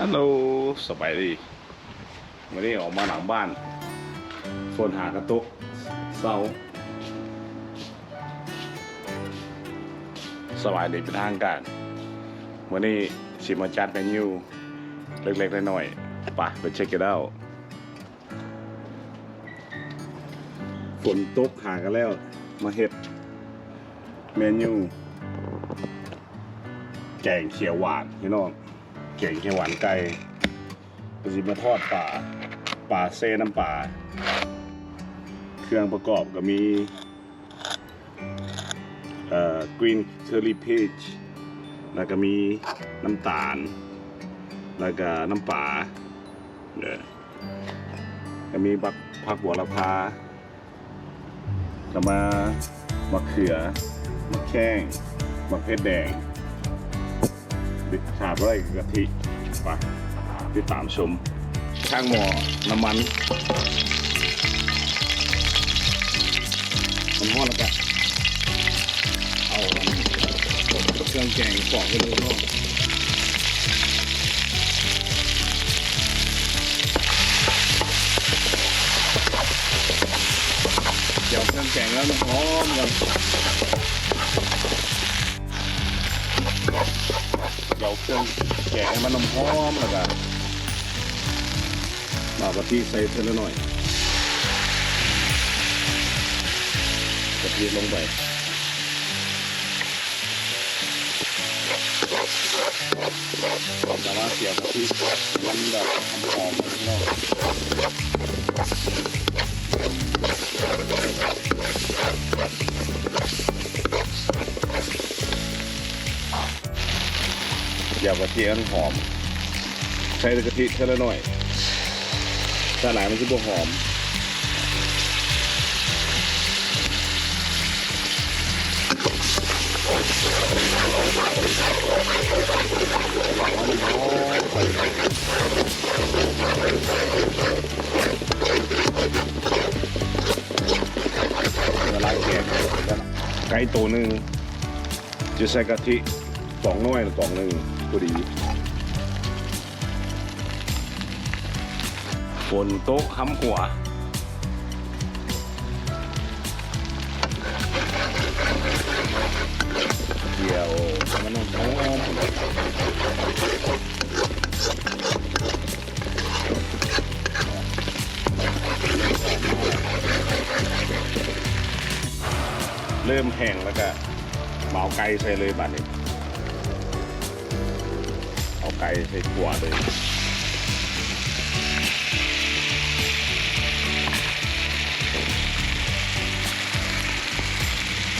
ฮัลโหลสบายดีวันนี้ออกมาหลังบ้านฝนหากระตุกเศร้าสบายดีเป็นทางการวันนี้สิมาจัดเมนูเล็กๆน้อยๆไปไปเช็คกันแล้วฝนตกหากันแล้ว มาเฮ็ด เมนู แกงเขียวหวานพี่น้อง เก่งเขียวหวานไก่ปสิมาทอดป่าป่าเซน้ำป่า เครื่องประกอบก็มีเอ่อ green curry peach แล้วก็มีน้ำตาล แล้วก็น้ำป่าเด้อก็มีผักผักบัวละพาก็มามะเขือมะแข้งมะเพชรแดง ติดขาดไว้กะทิไปติดตามชมข้างหม้อน้ำมันมันทอดแล้วก็เอาเครื่องแกงปอกไปเลยก็เดี๋ยวเครื่องแกงแล้วมันหอมกัน เดี๋ยวเครื่องแกงให้มันน้ำหอมแล้วก็มากะทิใส่เท่าหน่อยกะทิลงไปแต่ว่าเสียบกะทิมันแบบหอมๆเนาะ อย่ากะทิมันหอม ใช้กะทิเท่าหน่อยถ้าหลายมันจะบ่หอมละลายแกงไก่ตัวหนึ่งจะใส่กะทิสองน่วยหรือกล่องหนึ่ง พอดีฝนโต๊ะค้ำหัวเกี่ยวมันน้ำหอมเริ่มแห้งแล้วก็เอาไก่ใส่เลยบัดนี้ ไก่ใส่ขัวเลย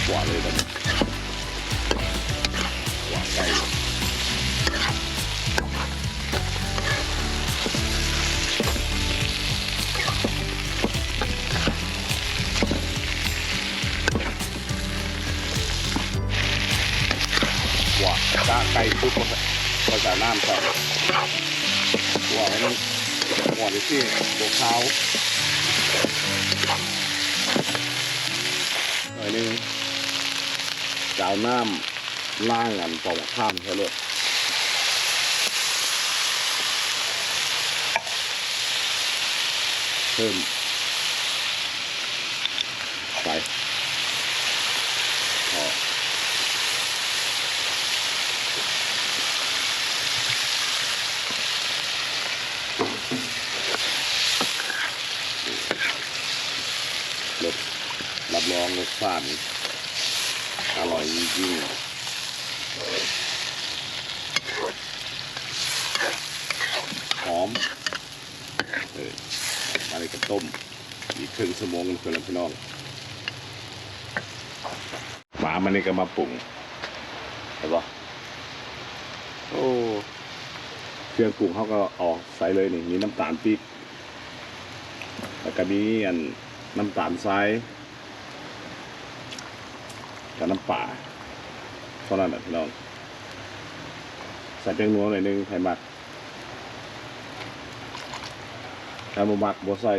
ขวาเลยบัดนี้ น้ำใส่ขวให้มันขวาไปที่บวกเท้าหน่อยนึงจะเอาน้ำล่างอันปอกข้ามใช่เลยเพิ่มไปพอ รสรับรองรสชาติอร่อยจริงๆหอมเออมาเลยกับต้ม อีกครึ่งชั่วโมงเพื่อนพี่น้องหมามันนี่ก็มาปรุงเห็นปะโอ้เครื่องปรุงเขาก็ออกใส่เลยนี่มีน้ำตาลปี๊บแล้วก็มีอัน น้ำตาลทรายกับน้ำป่าเท่านั้นแหละพี่น้องใส่เปียงนัวหน่อยนึงไข่มักถ้าบ่มักบ่ใส่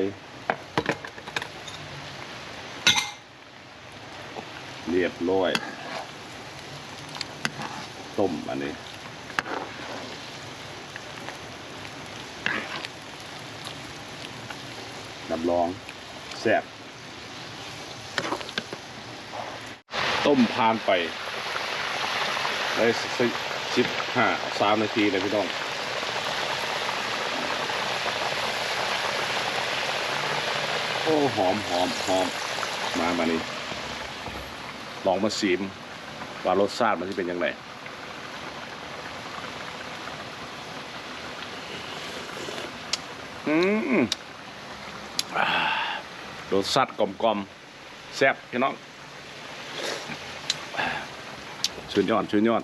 เรียบร้อยต้มอันนี้รับรอง ซ่บต้มพานไปได้สิบห้าสามนาทีเลยพี่น้องโอ้หอมหอมหอมมามานี่ลองมาซีมว่ารสชาติมันจะเป็นยังไงอืมารสชาติกลมกลมๆแซ่บพี่น้องชุนยอดชุนยอด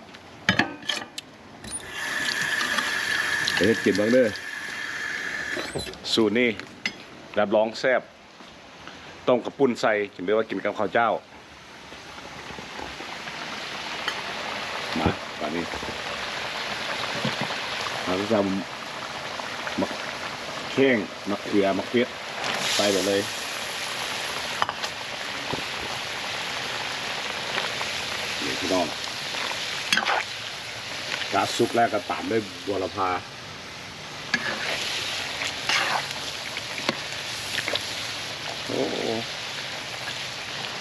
เดี๋ยวกินบ้างเด้อสูตรนี้รับรองแซ่บต้มกระปุ้นใส่กินหรือว่ากินกับข้าวเจ้า มาตอนนี้เราจะทำมะเข่งมะเขือมะเขือใส่ไปเลย พี่น้องกาซุกแรกก็ตามด้วยบัวละพาโอ้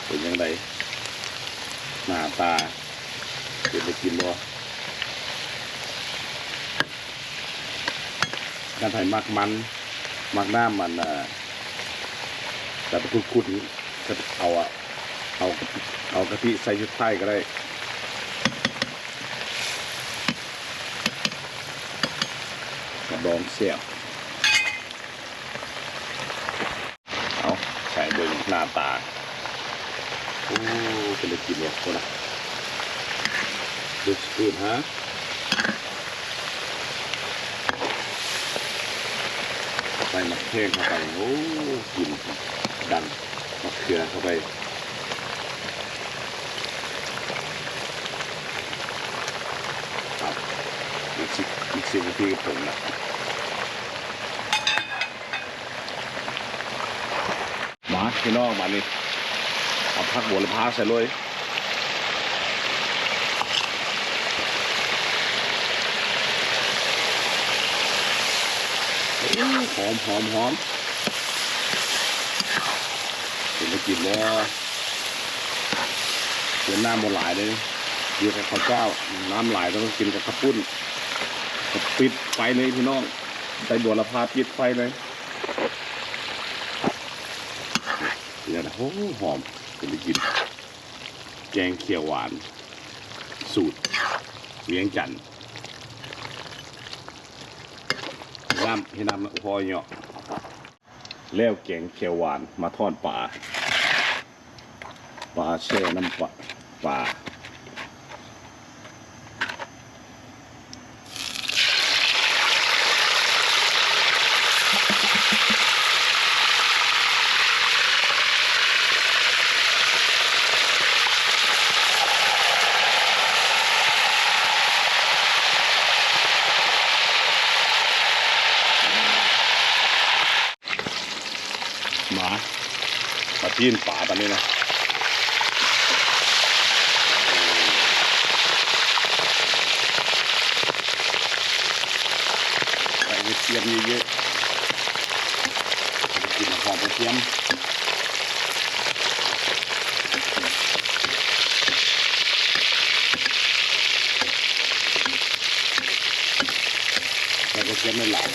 เป็นยังไงหน้าตาเป็นไปกินบ่การถ่ายมักมัน มักหน้ามันอะแต่ไปคุดๆก็เอาอะเอา เอากะทิใส่ชุดไทยก็ได้กระดองเสียบเอาใส่เบิ่งหน้าตาโอ้เป็นได้กินวะคนน่ะดูสกูดฮะใส่มะเขือเข้าไปโอ้กินดันมะเขือเข้าไป ครับ อีกสิบอีกสิบนาทีก็ผมละมาพี่น้องมานี่เอาพักบัวละพาใส่เลยหอมหอมหอมเป็นไปกินแล้วเดี๋ยวน้ำบนหลายเลยอยู่กับข้าวเจ้า น้ำหลายต้องกินกับข้าวปุ้น ปิดไฟเลยพี่น้องใส่บัวละพาปิดไฟเลยเดี๋ยนะโอ้หอมเป็นไปกิน แกงเขียวหวาน สูตรเวียงจันทร์น้ำให้น้ำพอเนาะแล้วแกงเขียวหวานมาทอดปลาปลาแช่น้ำปลาปลาหมาปลาจีนป่าตอนนี้นะใส่กระ เทียมเยอะๆกินหอมกระเทียมใส่กระเทียมไม่หลาย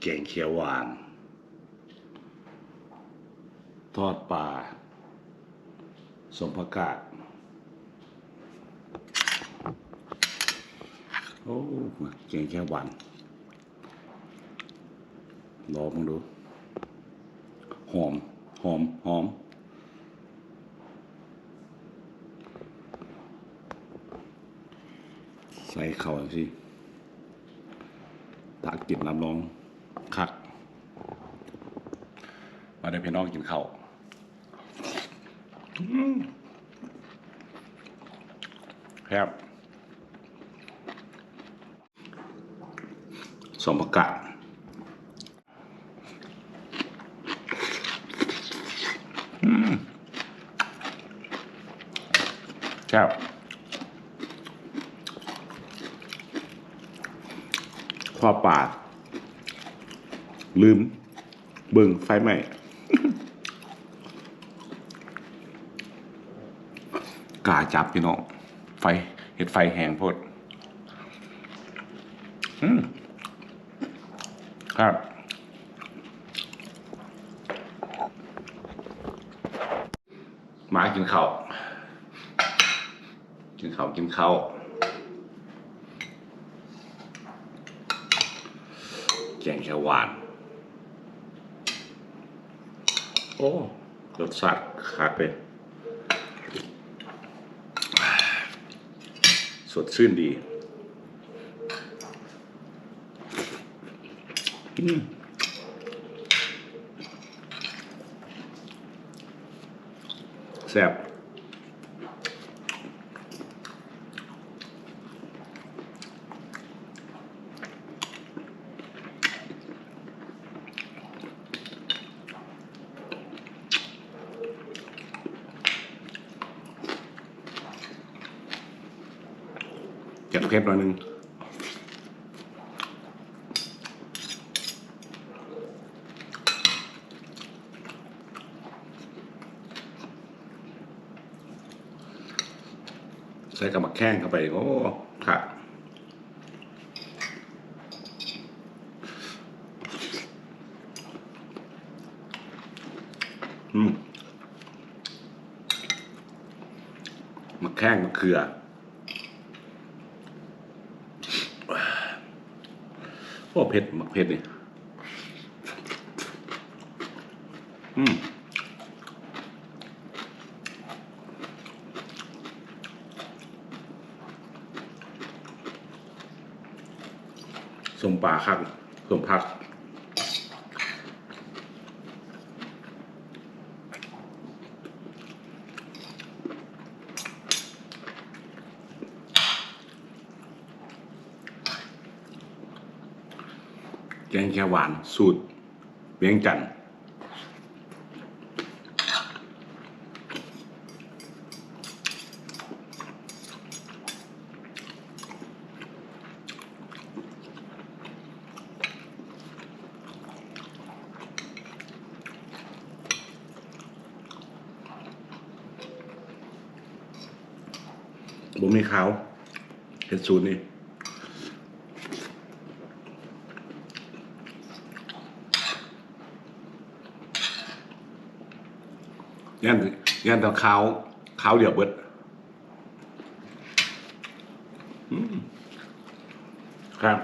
แกงเขียวหวาน ทอดปลาสมผักกาดโอ้แกงเขียวหวานลองดู หอม หอม หอม ใส่เข่าสิตากินน้ำรองคัก มาได้พี่น้องกินข้าว ครับสมประกาศครับข้อปาด ลืม เบิ่งไฟไหม้ กาจับพี่น้องไฟเห็ดไฟแหงพดอืมครับมากินข้าวกินข้าวกินข้าวแกงเขียวหวาน โอ้รสชาติคักเลย สดชื่นดีอืมแซ่บเก็บเค็มหน่อยหนึงใส่กับมะแข้งเข้าไป โอ้ค่ะอืมมะแข้งมะเขือ โอ้เผ็ดหมักเผ็ดนี่อืมสมปลาคักสมพัก แกงเขียวหวานสูตรเวียงจันทน์บ่มีขาวเห็ดสูตรนี่ ย่านย่านตะขาวขาวเดียวเบิดครับ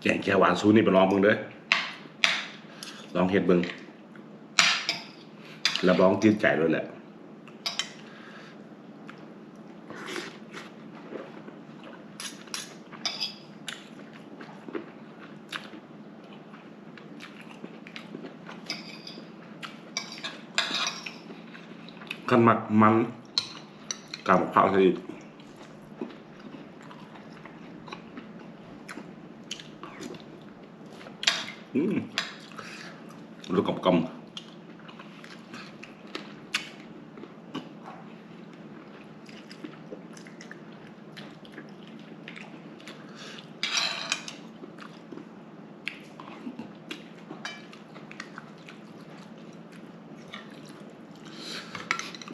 แกงแค่หวานซูนี่ไปลองมึงเด้อลองเห็ดเบิงรับรองติดใจเลยแหละ ขั นมักมันกับข้าวใส่อืมรู้กำกำ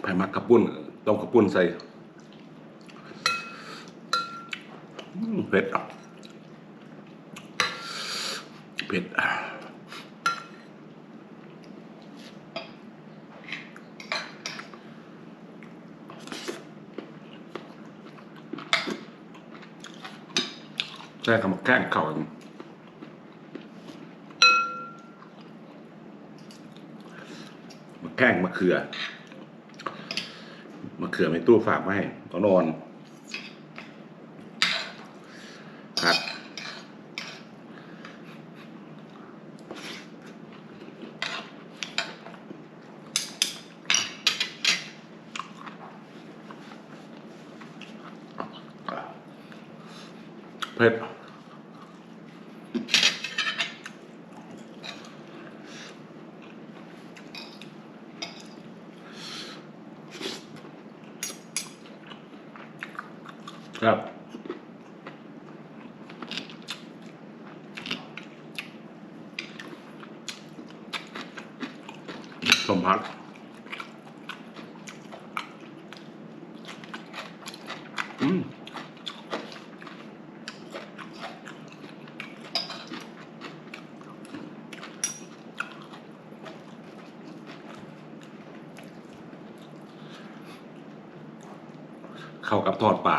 ไผ่มักกระ ปุ้นต้มกระปุ้นใส่เผ็ดเผ็ดใช่คำว่าแกล้งเขามาแกล้งมะเขือ เขือในตู้ฝากมาให้ตอนอนครับเผ็ดครับ สมพักอืมเข้ากับทอดป่า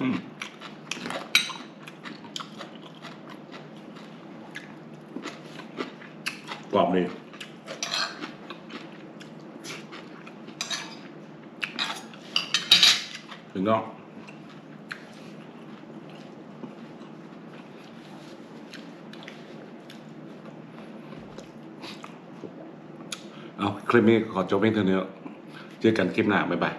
อืม กรอบดีถึงก็เอาคลิปนี้ขอจบเพียงเท่านี้เจอกันคลิปหน้า บ๊ายบาย